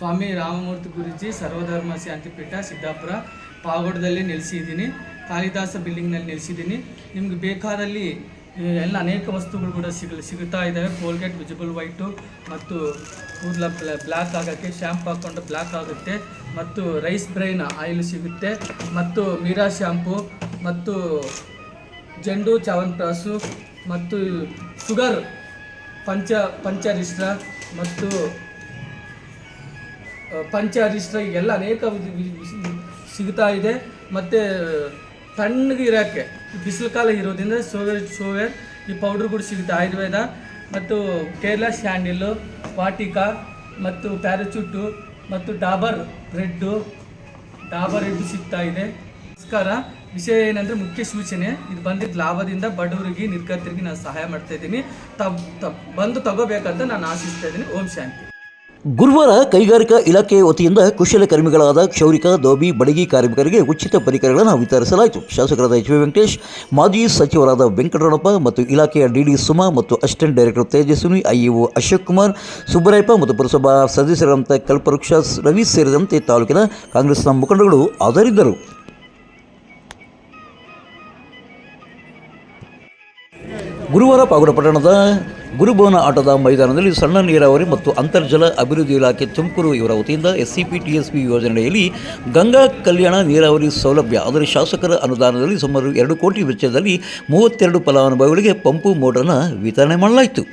ಸ್ವಾಮಿ ರಾಮಮೂರ್ತಿ ಗುರುಜಿ ಸರ್ವಧರ್ಮ ಶಾಂತಿಪೀಠ ಸಿದ್ದಾಪುರ ಪಾವಗಡದಲ್ಲಿ ನೆಲೆಸಿದ್ದೀನಿ. ಕಾಳಿದಾಸ ಬಿಲ್ಡಿಂಗ್ನಲ್ಲಿ ನೆಲೆಸಿದ್ದೀನಿ. ನಿಮ್ಗೆ ಬೇಕಾದಲ್ಲಿ ಎಲ್ಲ ಅನೇಕ ವಸ್ತುಗಳು ಕೂಡ ಸಿಗ, ಸಿಗುತ್ತಾ ಇದ್ದಾವೆ ಕೋಲ್ಗೇಟ್, ವಿಜಿಬಲ್ ವೈಟು ಮತ್ತು ಕೂದಲ ಬ್ಲ್ಯಾಕ್ ಆಗೋಕ್ಕೆ, ಶ್ಯಾಂಪ್ ಹಾಕ್ಕೊಂಡು ಬ್ಲ್ಯಾಕ್ ಆಗುತ್ತೆ. ಮತ್ತು ರೈಸ್ ಬ್ರೈನ್ ಆಯಿಲ್ ಸಿಗುತ್ತೆ. ಮತ್ತು ಮೀರಾ ಶ್ಯಾಂಪು ಮತ್ತು ಜೆಂಡು ಚಾವನ್ಪ್ರಾಸು ಮತ್ತು ಶುಗರ್ ಪಂಚ ಪಂಚರಿಷ್ಟ ಮತ್ತು ಆ, ಅರಿಷ್ಟ ಎಲ್ಲ ಅನೇಕ ಸಿಗ್ತಾ ಇದೆ. ಮತ್ತು ತಣ್ಣಗೆ ಇರೋಕ್ಕೆ ಬಿಸಿಲು ಕಾಲ ಇರೋದ್ರಿಂದ ಸೋವೇರ್ ಸೋವೇರ್ ಈ ಪೌಡ್ರ್ ಕೂಡ ಸಿಗುತ್ತೆ ಆಯುರ್ವೇದ. ಮತ್ತು ಕೇರಳ ಸ್ಯಾಂಡಿಲು ವಾಟಿಕಾ ಮತ್ತು ಪ್ಯಾರಚೂಟು ಮತ್ತು ಡಾಬರ್ ರೆಡ್ಡು ಡಾಬರ್ ರೆಡ್ಡು ಸಿಗ್ತಾ ಇದೆ. ನಮಸ್ಕಾರ. ವಿಷಯ ಏನಂದರೆ ಮುಖ್ಯ ಸೂಚನೆ ಇದು ಬಂದಿದ್ದ ಲಾಭದಿಂದ ಬಡವರಿಗೆ ನಿರ್ಗತರಿಗೆ ನಾನು ಸಹಾಯ ಮಾಡ್ತಾ ಇದ್ದೀನಿ. ತಬ್ ತಬ್ ಬಂದು ತಗೋಬೇಕಂತ ನಾನು ಆಶಿಸ್ತಾ ಇದ್ದೀನಿ. ಓಂ ಶಾಂತಿ. ಗುರುವಾರ ಕೈಗಾರಿಕಾ ಇಲಾಖೆ ವತಿಯಿಂದ ಕುಶಲಕರ್ಮಿಗಳಾದ ಕ್ಷೌರಿಕ ದೋಬಿ ಬಡಗಿ ಕಾರ್ಮಿಕರಿಗೆ ಉಚಿತ ಪರಿಕರಗಳನ್ನು ವಿತರಿಸಲಾಯಿತು. ಶಾಸಕರಾದ ಎಚ್ ವಿ ವೆಂಕಟೇಶ್, ಮಾಜಿ ಸಚಿವರಾದ ವೆಂಕಟರಮಣಪ್ಪ ಮತ್ತು ಇಲಾಖೆಯ ಡಿಡಿ ಸುಮಾ ಮತ್ತು assistant director Tejaswini IEO Ashok Kumar, Subbarayappa ಮತ್ತು ಪುರಸಭಾ ಸದಸ್ಯರಾದಂಥ ಕಲ್ಪವೃಕ್ಷ ರವಿ ಸೇರಿದಂತೆ ತಾಲೂಕಿನ ಕಾಂಗ್ರೆಸ್ನ ಮುಖಂಡಗಳು ಹಾಜರಿದ್ದರು. ಗುರುವಾರ ಪಾವಗಡ ಪಟ್ಟಣದ ಗುರುಭವನ ಆಟದ ಮೈದಾನದಲ್ಲಿ ಸಣ್ಣ ನೀರಾವರಿ ಮತ್ತು ಅಂತರ್ಜಲ ಅಭಿವೃದ್ಧಿ ಇಲಾಖೆ ತುಮಕೂರು ಇವರ ವತಿಯಿಂದ ಎಸ್ಸಿಪಿ ಟಿಎಸ್ಪಿ ಯೋಜನೆಯಲ್ಲಿ ಗಂಗಾ ಕಲ್ಯಾಣ ನೀರಾವರಿ ಸೌಲಭ್ಯ. ಅದರ ಶಾಸಕರ ಅನುದಾನದಲ್ಲಿ ಸುಮಾರು ಎರಡು ಕೋಟಿ ವೆಚ್ಚದಲ್ಲಿ ಮೂವತ್ತೆರಡು ಫಲಾನುಭವಿಗಳಿಗೆ ಪಂಪು ಮೋಟರ್ನ ವಿತರಣೆ ಮಾಡಲಾಯಿತು.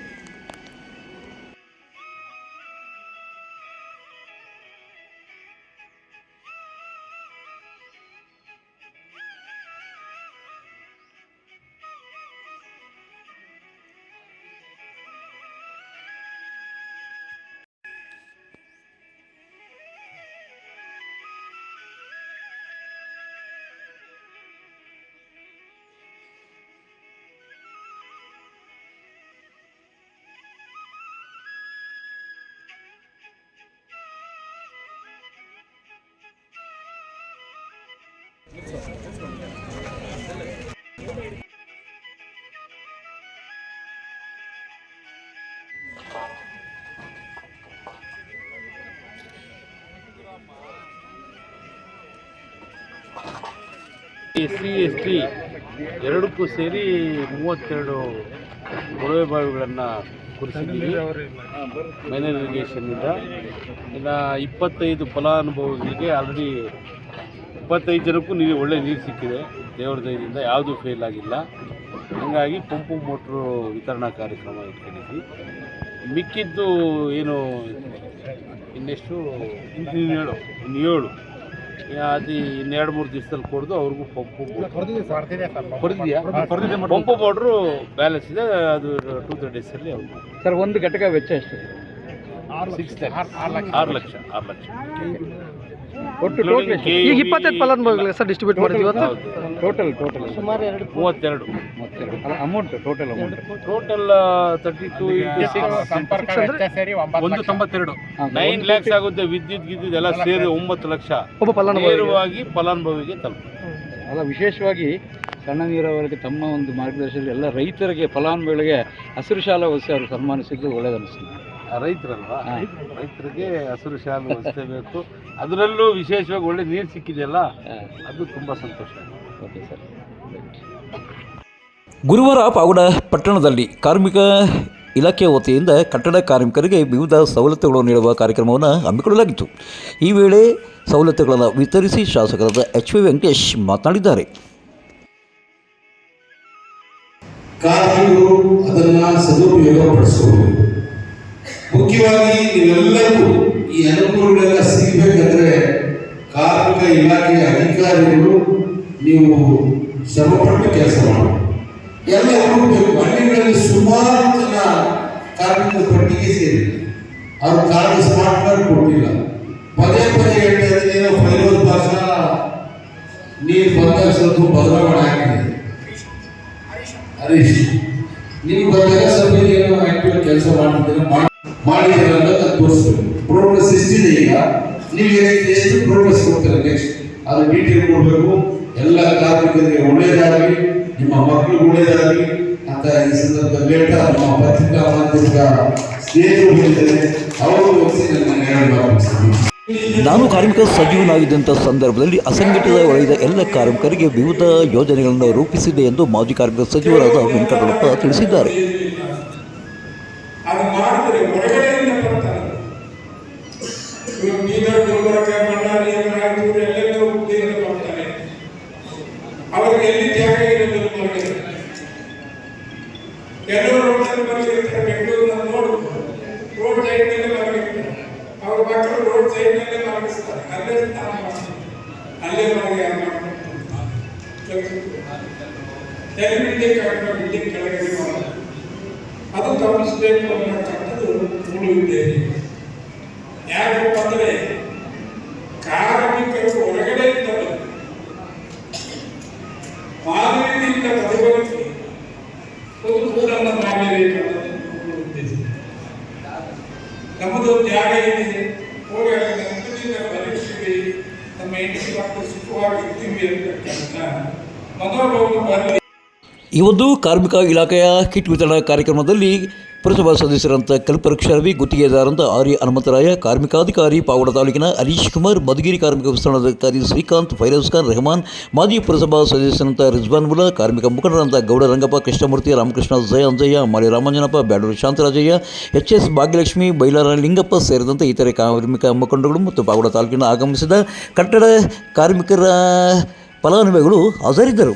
ಎಸ್ ಸಿ ಎಸ್ ಟಿ ಎರಡಕ್ಕೂ ಸೇರಿ ಮೂವತ್ತೆರಡು ಕೊಳವೆ ಬಾವಿಗಳನ್ನು ಕುರಿಸಿದ್ದೀವಿ. ಮೈನರ್ ಇರಿಗೇಷನ್ನಿಂದ ಇನ್ನು ಇಪ್ಪತ್ತೈದು ಫಲಾನುಭವಿಗಳಿಗೆ ಆಲ್ರೆಡಿ ಇಪ್ಪತ್ತೈದು ಜನಕ್ಕೂ ನೀರು ಒಳ್ಳೆ ನೀರು ಸಿಕ್ಕಿದೆ. ದೇವ್ರ ದಯದಿಂದ ಯಾವುದೂ ಫೇಲ್ ಆಗಿಲ್ಲ. ಹಾಗಾಗಿ ಪಂಪು ಮೋಟ್ರು ವಿತರಣಾ ಕಾರ್ಯಕ್ರಮ ಇಟ್ಕೊಂಡಿದ್ವಿ. ಮಿಕ್ಕಿದ್ದು ಏನು ಇನ್ನೆಷ್ಟು? ಇನ್ನೇಳು ಏಳು. ಇನ್ನು ಏಳು ಅದು ಇನ್ನೆರಡು ಮೂರು ದಿವಸದಲ್ಲಿ ಕೊಡ್ದು ಅವ್ರಿಗೂ ಪಂಪು ಪಂಪು ಮೋಟ್ರು ಬ್ಯಾಲೆನ್ಸ್ ಇದೆ ಅದು ಟೂ ತ್ರೀ ಡೇಸಲ್ಲಿ ಅವ್ರು ಸರ್ ಒಂದು ಘಟಕ ವೆಚ್ಚ ಎಷ್ಟು? ಸಿಕ್ಸ್ ಆರು ಲಕ್ಷ ಆರು ಲಕ್ಷ. ಒಟ್ಟು ಟೋಟಲ್ ಈಗ ಇಪ್ಪತ್ತೈದು ಫಲಾನುಭವಿಗಳಿಗೆ ಸರ್ ಡಿಸ್ಟ್ರಿಬ್ಯೂಟ್ ಮಾಡಿದ್ವಿ ಇವತ್ತು? ಟೋಟಲ್ ಟೋಟಲ್ ಸುಮಾರು ಎರಡು ಮೂವತ್ತೆರಡು. Amount total amount total thirty two ಒಂದು ತೊಂಬತ್ತೆರಡು. ನೈನ್ ಲ್ಯಾಕ್ಸ್ ಆಗುತ್ತೆ ವಿದ್ಯುತ್ ಗಿದ್ಯುತ್ ಎಲ್ಲ ಸೇರಿ ಒಂಬತ್ತು ಲಕ್ಷ. ಒಬ್ಬ ಫಲಾನುಭವಿ ನೇರವಾಗಿ ಫಲಾನುಭವಿಗೆ ತಲುಪ. ಅಲ್ಲ ವಿಶೇಷವಾಗಿ ಸಣ್ಣ ನೀರಾವರಿಗೆ ತಮ್ಮ ಒಂದು ಮಾರ್ಗದರ್ಶನದಲ್ಲಿ ಎಲ್ಲ ರೈತರಿಗೆ ಫಲಾನುಭವಿಗಳಿಗೆ ಹಸಿರು ಶಾಲಾ ವಹಿಸಿ ಅವರು ಸನ್ಮಾನಿಸಿದ್ದು ಒಳ್ಳೆಯದನಿಸ್ತದೆ ರೈತರಲ್ವಾ. ರೈತರಿಗೆ ಹಸಿರು ಶಾಲು ಬೇಕು. ಅದರಲ್ಲೂ ವಿಶೇಷವಾಗಿ ಒಳ್ಳೆ ನೀರು ಸಿಕ್ಕಿದೆಯಲ್ಲ ಅದು ತುಂಬ ಸಂತೋಷ. ಓಕೆ ಸರ್ ಗುರುವಾರ ಪಾವಗಡ ಪಟ್ಟಣದಲ್ಲಿ ಕಾರ್ಮಿಕ ಇಲಾಖೆ ವತಿಯಿಂದ ಕಟ್ಟಡ ಕಾರ್ಮಿಕರಿಗೆ ವಿವಿಧ ಸವಲತ್ತುಗಳನ್ನು ನೀಡುವ ಕಾರ್ಯಕ್ರಮವನ್ನು ಹಮ್ಮಿಕೊಳ್ಳಲಾಗಿತ್ತು. ಈ ವೇಳೆ ಸವಲತ್ತುಗಳನ್ನು ವಿತರಿಸಿ ಶಾಸಕರಾದ ಎಚ್ ವಿ ವೆಂಕಟೇಶ್ ಮಾತನಾಡಿದ್ದಾರೆ. ಕಾರ್ಮಿಕರು ಅದನ್ನು ಸದುಪಯೋಗ ಪಡಿಸ್ಕೋಬೇಕು ಮುಖ್ಯವಾಗಿ ನೀವೆಲ್ಲರಿಗೂ ಈ ಅನುಕೂಲಗಳೆಲ್ಲ ಸಿಗಬೇಕಂದ್ರೆ ಕಾರ್ಮಿಕ ಇಲಾಖೆಯ ಅಧಿಕಾರಿಗಳು ನೀವು ಶ್ರಮಪಟ್ಟು ಕೆಲಸ ಮಾಡಿ. ಎಲ್ಲ ಹುಡುಕಬೇಕು ಹಳ್ಳಿಗಳಲ್ಲಿ ಸುಮಾರು ಜನ ಕಾರ್ಮಿಕರ ಪಟ್ಟಿಗೆ ಸೇರಿದೆ ಅವ್ರ ಕಾರ್ಡ್ ಸ್ಮಾರ್ಟ್ ಕಾರ್ಡ್ ಕೊಟ್ಟಿಲ್ಲ. ಪದೇ ಪದೇ ಹೇಳ್ತಾ ಏನೋ ಫೈರೋಜ್ ಭಾಷಾ ನೀರು ಬಂದಾಗ ಸ್ವಲ್ಪ ಬದಲಾವಣೆ ಆಗಿದೆ. ಹರೀಶ್ ನೀವು ಬಂದಾಗ ಸ್ವಲ್ಪ ಏನೋ ಆಕ್ಟಿವ್ ಕೆಲಸ ಮಾಡ್ತಿದ್ದೀರ? ಮಾಡಿದ್ದೀರ ಅನ್ನೋದು ತೋರಿಸ್ಬೇಕು ಪ್ರೋಗ್ರೆಸ್ ಎಷ್ಟಿದೆ ಈಗ? ನೀವು ಎಷ್ಟು? ಪ್ರೋಗ್ರೆಸ್ ಕೊಡ್ತೀರ ನೆಕ್ಸ್ಟ್ ಅದು ಡೀಟೇಲ್ ಕೊಡಬೇಕು. ಎಲ್ಲ ಕಾರ್ಮಿಕರಿಗೆ ಒಳ್ಳೇದಾಗಲಿ, ನಿಮ್ಮ ಮಕ್ಕಳು ಒಳ್ಳೇದಾಗಲಿ. ಅಂತ ಈ ಸಂದರ್ಭದಲ್ಲಿ ಹೇಳ್ತಾ ನಮ್ಮ ಪತ್ರಿಕಾ ಮಾಧ್ಯಮದ ಸ್ನೇಹಿತರು ಹೇಳಿದ್ದಾರೆ. ಅವರು ನನ್ನ ಹೇಳಬೇಕು ನಾನು ಕಾರ್ಮಿಕ ಸಜೀವನಾಗಿದ್ದಂಥ ಸಂದರ್ಭದಲ್ಲಿ ಅಸಂಘಟಿತ ವಲಯದ ಎಲ್ಲ ಕಾರ್ಮಿಕರಿಗೆ ವಿವಿಧ ಯೋಜನೆಗಳನ್ನು ರೂಪಿಸಿದೆ ಎಂದು ಮಾಜಿ ಕಾರ್ಮಿಕ ಸಚಿವರಾದ ವೆಂಕಟರಮಣಪ್ಪ ತಿಳಿಸಿದ್ದಾರೆ. ಅದು ಮಾಡಿದರೆ ಹೊರಗಡೆಯಿಂದ ಬರ್ತಾರೆ ಬೀದರ್ ಗುಲ್ಬರ್ಗ ಬಳ್ಳಾರಿ ರಾಯಚೂರು ಎಲ್ಲೆಲ್ಲೋ ಹುದ್ದೆಯಿಂದ ಬರ್ತಾರೆ ಅವ್ರಿಗೆ ಎಲ್ಲಿ ಜಾಗ ಇರೋದು ಹೊರಗಡೆ ಕೆಲವರು ರೋಡ್ನಲ್ಲಿ ಮಲಗಿರ್ತಾರೆ ಬೆಂಗಳೂರಿನ ನೋಡು ರೋಡ್ ಸೈಡ್ನಲ್ಲೇ ಮಲಗಿರ್ತಾರೆ ಅವ್ರ ಮಕ್ಕಳು ರೋಡ್ ಸೈಡ್ನಲ್ಲೇ ಅಲ್ಲೇ ಸ್ನಾನ ಮಾಡ್ತಾರೆ ಅಲ್ಲೇ ಮಲಗಿ ಯಾರು ಮಾಡ್ತಾರೆ ಬಿಲ್ಡಿಂಗ್ ಕೆಳಗಡೆ ಮಾಡೋದು ಅದು ಗಮನಿಸಬೇಕು ಅನ್ನತಕ್ಕದ್ದು ಉಳಿದಿದೆ ಯಾಕಪ್ಪ ಅಂದರೆ ಕಾರ್ಮಿಕರು ಹೊರಗಡೆ ಇದ್ದರು ಮಾದರಿಯಿಂದ ಬದುಕಲಿಕ್ಕೆ ಒಂದು ಕೂಡನ್ನು ಮಾಡಲೇಬೇಕನ್ನೋದು ಉದ್ದೇಶ. ನಮ್ಮದು ತ್ಯಾಗ ಏನಿದೆ ಬದುಕ್ತೀವಿ ನಮ್ಮ ಹೆಂಡತಿ ಮಕ್ಕಳು ಸುಖವಾಗಿರ್ತೀವಿ ಅಂತಕ್ಕಂಥ ಮನೋಭಾವನೆ ಬರಲಿ. ಒಂದು ಕಾರ್ಮಿಕ ಇಲಾಖೆಯ ಕಿಟ್ ವಿತರಣಾ ಕಾರ್ಯಕ್ರಮದಲ್ಲಿ ಪುರಸಭಾ ಸದಸ್ಯರಂತ ಕಲ್ಪವೃಕ್ಷ ರವಿ ಗುತ್ತಿಗೆದಾರಂತ ಆರ್ಯ ಹನುಮಂತರಾಯ, ಕಾರ್ಮಿಕಾಧಿಕಾರಿ ಪಾವಡ ತಾಲೂಕಿನ ಹರೀಶ್ ಕುಮಾರ್, ಮಧುಗಿರಿ ಕಾರ್ಮಿಕ ವಿಸ್ತರಣಾಧಿಕಾರಿ ಶ್ರೀಕಾಂತ್ ಫೈರೋಜ್ ಖಾನ್, ರೆಹಮಾನ್, ಮಾಜಿ ಪುರಸಭಾ ಸದಸ್ಯರಂತ ರಿಜ್ವಾನ್ ಮುಲ ಕಾರ್ಮಿಕ ಮುಖಂಡರಂತ ಗೌಡ ರಂಗಪ್ಪ, ಕೃಷ್ಣಮೂರ್ತಿ, ರಾಮಕೃಷ್ಣ ಜಯ ಅಂಜಯ್ಯ ಮಾಳಿ ರಾಮಂಜನಪ್ಪ, ಬ್ಯಾಡೂರು ಶಾಂತರಾಜಯ್ಯ ಎಚ್ ಎಸ್ ಭಾಗ್ಯಲಕ್ಷ್ಮಿ, ಬೈಲಾರ ಲಿಂಗಪ್ಪ ಸೇರಿದಂತೆ ಇತರೆ ಕಾರ್ಮಿಕ ಮುಖಂಡಗಳು ಮತ್ತು ಪಾವಡ ತಾಲೂಕಿನ ಆಗಮಿಸಿದ ಕಟ್ಟಡ ಕಾರ್ಮಿಕರ ಫಲಾನುಭವಿಗಳು ಹಾಜರಿದ್ದರು.